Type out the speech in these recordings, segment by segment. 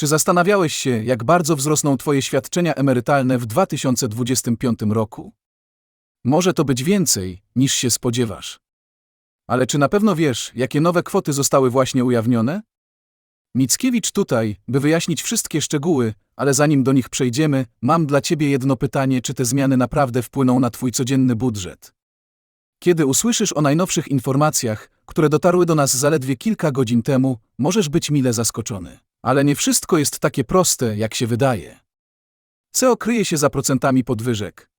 Czy zastanawiałeś się, jak bardzo wzrosną Twoje świadczenia emerytalne w 2025 roku? Może to być więcej, niż się spodziewasz. Ale czy na pewno wiesz, jakie nowe kwoty zostały właśnie ujawnione? Mickiewicz tutaj, by wyjaśnić wszystkie szczegóły, ale zanim do nich przejdziemy, mam dla Ciebie jedno pytanie: czy te zmiany naprawdę wpłyną na Twój codzienny budżet? Kiedy usłyszysz o najnowszych informacjach, które dotarły do nas zaledwie kilka godzin temu, możesz być mile zaskoczony. Ale nie wszystko jest takie proste, jak się wydaje. Co kryje się za procentami podwyżek?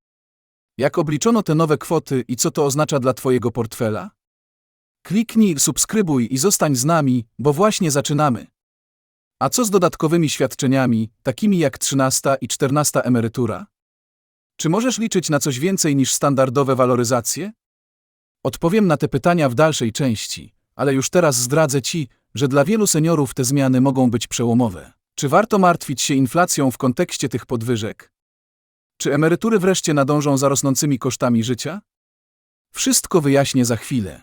Jak obliczono te nowe kwoty i co to oznacza dla Twojego portfela? Kliknij, subskrybuj i zostań z nami, bo właśnie zaczynamy. A co z dodatkowymi świadczeniami, takimi jak 13 i 14 emerytura? Czy możesz liczyć na coś więcej niż standardowe waloryzacje? Odpowiem na te pytania w dalszej części, ale już teraz zdradzę Ci, że dla wielu seniorów te zmiany mogą być przełomowe. Czy warto martwić się inflacją w kontekście tych podwyżek? Czy emerytury wreszcie nadążą za rosnącymi kosztami życia? Wszystko wyjaśnię za chwilę.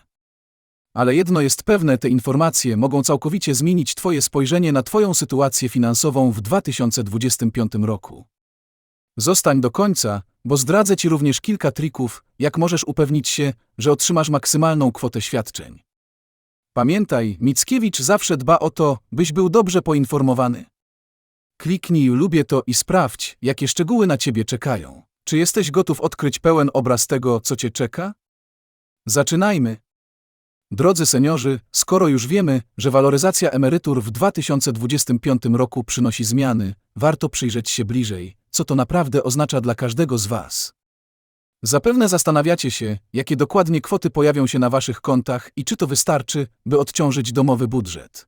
Ale jedno jest pewne, te informacje mogą całkowicie zmienić Twoje spojrzenie na Twoją sytuację finansową w 2025 roku. Zostań do końca, bo zdradzę Ci również kilka trików, jak możesz upewnić się, że otrzymasz maksymalną kwotę świadczeń. Pamiętaj, Mickiewicz zawsze dba o to, byś był dobrze poinformowany. Kliknij lubię to i sprawdź, jakie szczegóły na Ciebie czekają. Czy jesteś gotów odkryć pełen obraz tego, co Cię czeka? Zaczynajmy. Drodzy seniorzy, skoro już wiemy, że waloryzacja emerytur w 2025 roku przynosi zmiany, warto przyjrzeć się bliżej, co to naprawdę oznacza dla każdego z Was. Zapewne zastanawiacie się, jakie dokładnie kwoty pojawią się na Waszych kontach i czy to wystarczy, by odciążyć domowy budżet.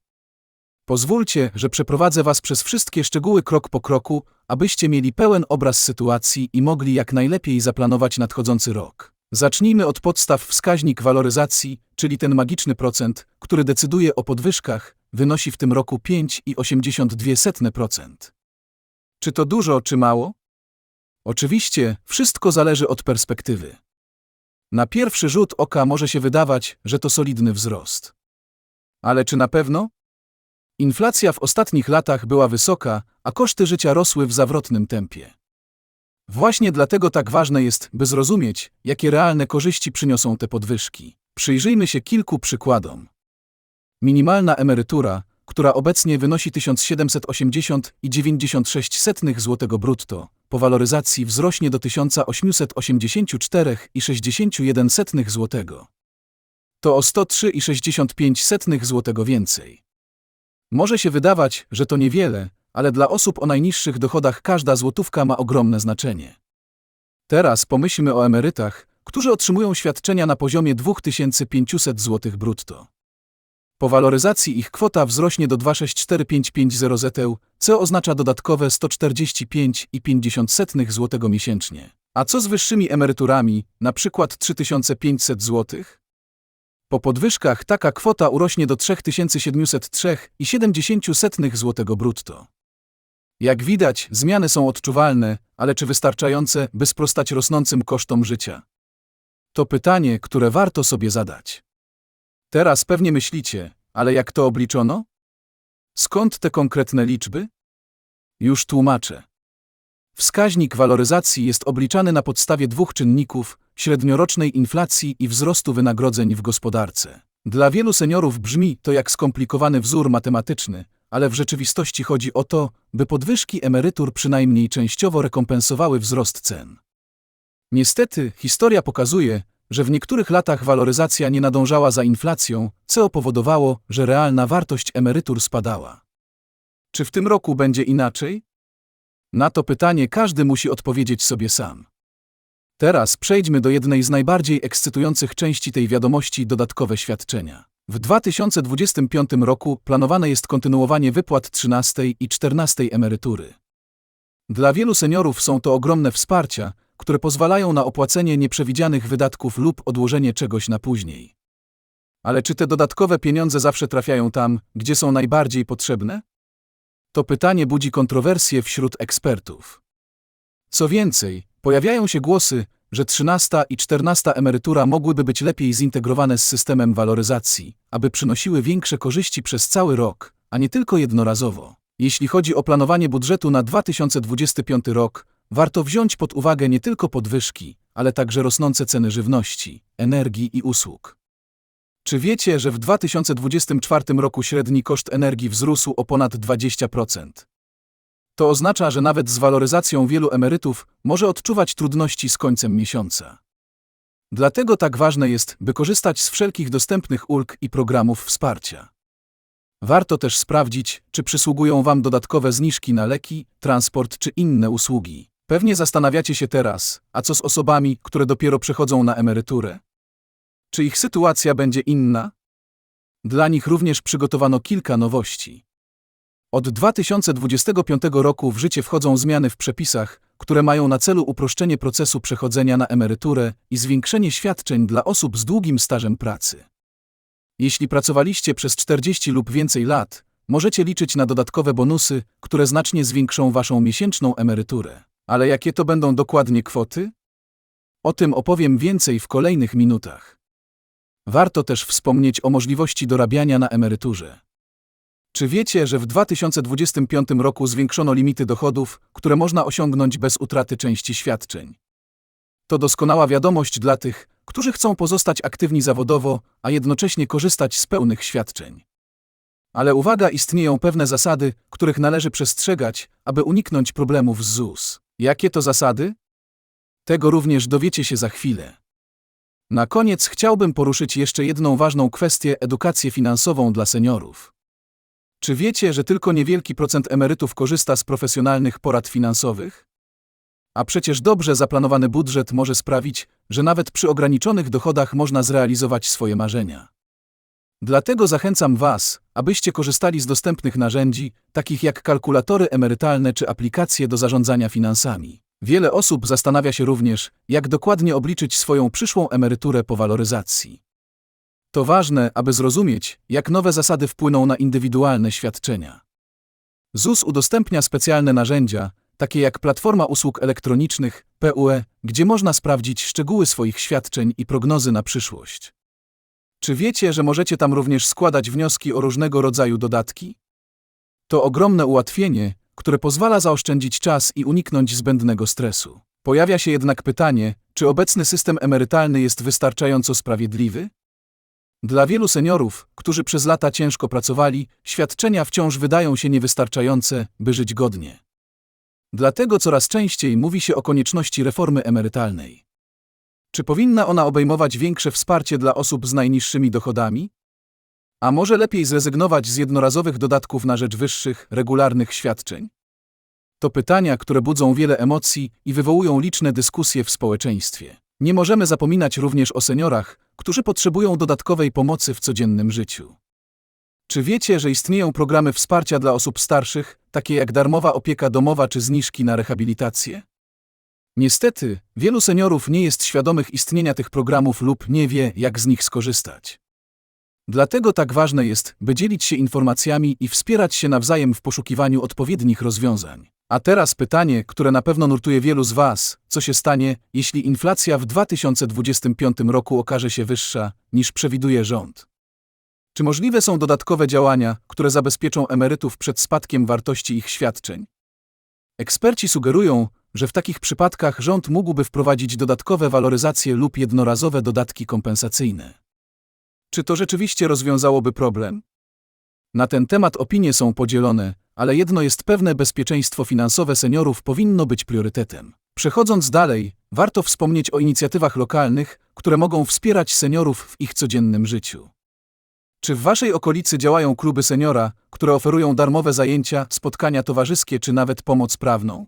Pozwólcie, że przeprowadzę Was przez wszystkie szczegóły krok po kroku, abyście mieli pełen obraz sytuacji i mogli jak najlepiej zaplanować nadchodzący rok. Zacznijmy od podstaw wskaźnik waloryzacji, czyli ten magiczny procent, który decyduje o podwyżkach, wynosi w tym roku 5,82%. Czy to dużo, czy mało? Oczywiście, wszystko zależy od perspektywy. Na pierwszy rzut oka może się wydawać, że to solidny wzrost. Ale czy na pewno? Inflacja w ostatnich latach była wysoka, a koszty życia rosły w zawrotnym tempie. Właśnie dlatego tak ważne jest, by zrozumieć, jakie realne korzyści przyniosą te podwyżki. Przyjrzyjmy się kilku przykładom. Minimalna emerytura, która obecnie wynosi 1780,96 zł brutto, po waloryzacji wzrośnie do 1884,61 zł. To o 103,65 zł więcej. Może się wydawać, że to niewiele, ale dla osób o najniższych dochodach każda złotówka ma ogromne znaczenie. Teraz pomyślmy o emerytach, którzy otrzymują świadczenia na poziomie 2500 zł brutto. Po waloryzacji ich kwota wzrośnie do 264550 ZEU, co oznacza dodatkowe 145,50 zł miesięcznie. A co z wyższymi emeryturami, przykład 3500 zł? Po podwyżkach taka kwota urośnie do 3703,70 zł brutto. Jak widać, zmiany są odczuwalne, ale czy wystarczające, by sprostać rosnącym kosztom życia? To pytanie, które warto sobie zadać. Teraz pewnie myślicie, ale jak to obliczono? Skąd te konkretne liczby? Już tłumaczę. Wskaźnik waloryzacji jest obliczany na podstawie dwóch czynników średniorocznej inflacji i wzrostu wynagrodzeń w gospodarce. Dla wielu seniorów brzmi to jak skomplikowany wzór matematyczny, ale w rzeczywistości chodzi o to, by podwyżki emerytur przynajmniej częściowo rekompensowały wzrost cen. Niestety, historia pokazuje, że w niektórych latach waloryzacja nie nadążała za inflacją, co powodowało, że realna wartość emerytur spadała. Czy w tym roku będzie inaczej? Na to pytanie każdy musi odpowiedzieć sobie sam. Teraz przejdźmy do jednej z najbardziej ekscytujących części tej wiadomości dodatkowe świadczenia. W 2025 roku planowane jest kontynuowanie wypłat 13 i 14 emerytury. Dla wielu seniorów są to ogromne wsparcia, które pozwalają na opłacenie nieprzewidzianych wydatków lub odłożenie czegoś na później. Ale czy te dodatkowe pieniądze zawsze trafiają tam, gdzie są najbardziej potrzebne? To pytanie budzi kontrowersje wśród ekspertów. Co więcej, pojawiają się głosy, że 13 i 14 emerytura mogłyby być lepiej zintegrowane z systemem waloryzacji, aby przynosiły większe korzyści przez cały rok, a nie tylko jednorazowo. Jeśli chodzi o planowanie budżetu na 2025 rok, warto wziąć pod uwagę nie tylko podwyżki, ale także rosnące ceny żywności, energii i usług. Czy wiecie, że w 2024 roku średni koszt energii wzrósł o ponad 20%? To oznacza, że nawet z waloryzacją wielu emerytów może odczuwać trudności z końcem miesiąca. Dlatego tak ważne jest, by korzystać z wszelkich dostępnych ulg i programów wsparcia. Warto też sprawdzić, czy przysługują Wam dodatkowe zniżki na leki, transport czy inne usługi. Pewnie zastanawiacie się teraz, a co z osobami, które dopiero przechodzą na emeryturę? Czy ich sytuacja będzie inna? Dla nich również przygotowano kilka nowości. Od 2025 roku w życie wchodzą zmiany w przepisach, które mają na celu uproszczenie procesu przechodzenia na emeryturę i zwiększenie świadczeń dla osób z długim stażem pracy. Jeśli pracowaliście przez 40 lub więcej lat, możecie liczyć na dodatkowe bonusy, które znacznie zwiększą waszą miesięczną emeryturę. Ale jakie to będą dokładnie kwoty? O tym opowiem więcej w kolejnych minutach. Warto też wspomnieć o możliwości dorabiania na emeryturze. Czy wiecie, że w 2025 roku zwiększono limity dochodów, które można osiągnąć bez utraty części świadczeń? To doskonała wiadomość dla tych, którzy chcą pozostać aktywni zawodowo, a jednocześnie korzystać z pełnych świadczeń. Ale uwaga, istnieją pewne zasady, których należy przestrzegać, aby uniknąć problemów z ZUS. Jakie to zasady? Tego również dowiecie się za chwilę. Na koniec chciałbym poruszyć jeszcze jedną ważną kwestię edukację finansową dla seniorów. Czy wiecie, że tylko niewielki procent emerytów korzysta z profesjonalnych porad finansowych? A przecież dobrze zaplanowany budżet może sprawić, że nawet przy ograniczonych dochodach można zrealizować swoje marzenia. Dlatego zachęcam Was, abyście korzystali z dostępnych narzędzi, takich jak kalkulatory emerytalne czy aplikacje do zarządzania finansami. Wiele osób zastanawia się również, jak dokładnie obliczyć swoją przyszłą emeryturę po waloryzacji. To ważne, aby zrozumieć, jak nowe zasady wpłyną na indywidualne świadczenia. ZUS udostępnia specjalne narzędzia, takie jak Platforma Usług Elektronicznych PUE, gdzie można sprawdzić szczegóły swoich świadczeń i prognozy na przyszłość. Czy wiecie, że możecie tam również składać wnioski o różnego rodzaju dodatki? To ogromne ułatwienie, które pozwala zaoszczędzić czas i uniknąć zbędnego stresu. Pojawia się jednak pytanie, czy obecny system emerytalny jest wystarczająco sprawiedliwy? Dla wielu seniorów, którzy przez lata ciężko pracowali, świadczenia wciąż wydają się niewystarczające, by żyć godnie. Dlatego coraz częściej mówi się o konieczności reformy emerytalnej. Czy powinna ona obejmować większe wsparcie dla osób z najniższymi dochodami? A może lepiej zrezygnować z jednorazowych dodatków na rzecz wyższych, regularnych świadczeń? To pytania, które budzą wiele emocji i wywołują liczne dyskusje w społeczeństwie. Nie możemy zapominać również o seniorach, którzy potrzebują dodatkowej pomocy w codziennym życiu. Czy wiecie, że istnieją programy wsparcia dla osób starszych, takie jak darmowa opieka domowa czy zniżki na rehabilitację? Niestety, wielu seniorów nie jest świadomych istnienia tych programów lub nie wie, jak z nich skorzystać. Dlatego tak ważne jest, by dzielić się informacjami i wspierać się nawzajem w poszukiwaniu odpowiednich rozwiązań. A teraz pytanie, które na pewno nurtuje wielu z Was: co się stanie, jeśli inflacja w 2025 roku okaże się wyższa, niż przewiduje rząd? Czy możliwe są dodatkowe działania, które zabezpieczą emerytów przed spadkiem wartości ich świadczeń? Eksperci sugerują, że w takich przypadkach rząd mógłby wprowadzić dodatkowe waloryzacje lub jednorazowe dodatki kompensacyjne. Czy to rzeczywiście rozwiązałoby problem? Na ten temat opinie są podzielone, ale jedno jest pewne: bezpieczeństwo finansowe seniorów powinno być priorytetem. Przechodząc dalej, warto wspomnieć o inicjatywach lokalnych, które mogą wspierać seniorów w ich codziennym życiu. Czy w Waszej okolicy działają kluby seniora, które oferują darmowe zajęcia, spotkania towarzyskie czy nawet pomoc prawną?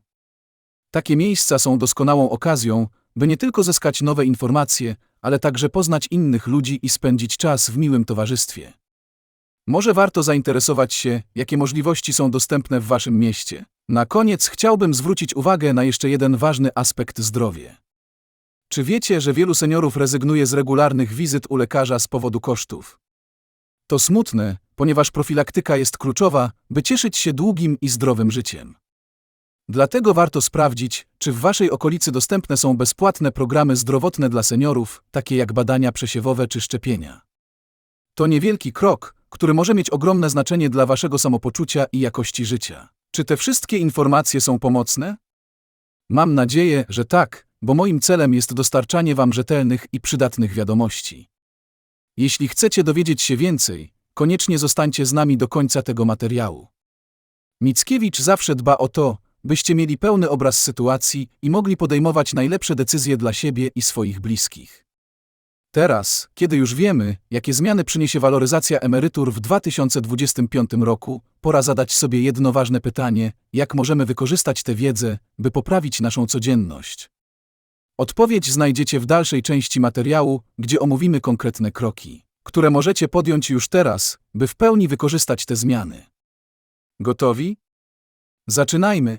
Takie miejsca są doskonałą okazją, by nie tylko zyskać nowe informacje, ale także poznać innych ludzi i spędzić czas w miłym towarzystwie. Może warto zainteresować się, jakie możliwości są dostępne w Waszym mieście. Na koniec chciałbym zwrócić uwagę na jeszcze jeden ważny aspekt zdrowie. Czy wiecie, że wielu seniorów rezygnuje z regularnych wizyt u lekarza z powodu kosztów? To smutne, ponieważ profilaktyka jest kluczowa, by cieszyć się długim i zdrowym życiem. Dlatego warto sprawdzić, czy w Waszej okolicy dostępne są bezpłatne programy zdrowotne dla seniorów, takie jak badania przesiewowe czy szczepienia. To niewielki krok, który może mieć ogromne znaczenie dla waszego samopoczucia i jakości życia. Czy te wszystkie informacje są pomocne? Mam nadzieję, że tak, bo moim celem jest dostarczanie wam rzetelnych i przydatnych wiadomości. Jeśli chcecie dowiedzieć się więcej, koniecznie zostańcie z nami do końca tego materiału. Mickiewicz zawsze dba o to, byście mieli pełny obraz sytuacji i mogli podejmować najlepsze decyzje dla siebie i swoich bliskich. Teraz, kiedy już wiemy, jakie zmiany przyniesie waloryzacja emerytur w 2025 roku, pora zadać sobie jedno ważne pytanie: jak możemy wykorzystać tę wiedzę, by poprawić naszą codzienność? Odpowiedź znajdziecie w dalszej części materiału, gdzie omówimy konkretne kroki, które możecie podjąć już teraz, by w pełni wykorzystać te zmiany. Gotowi? Zaczynajmy.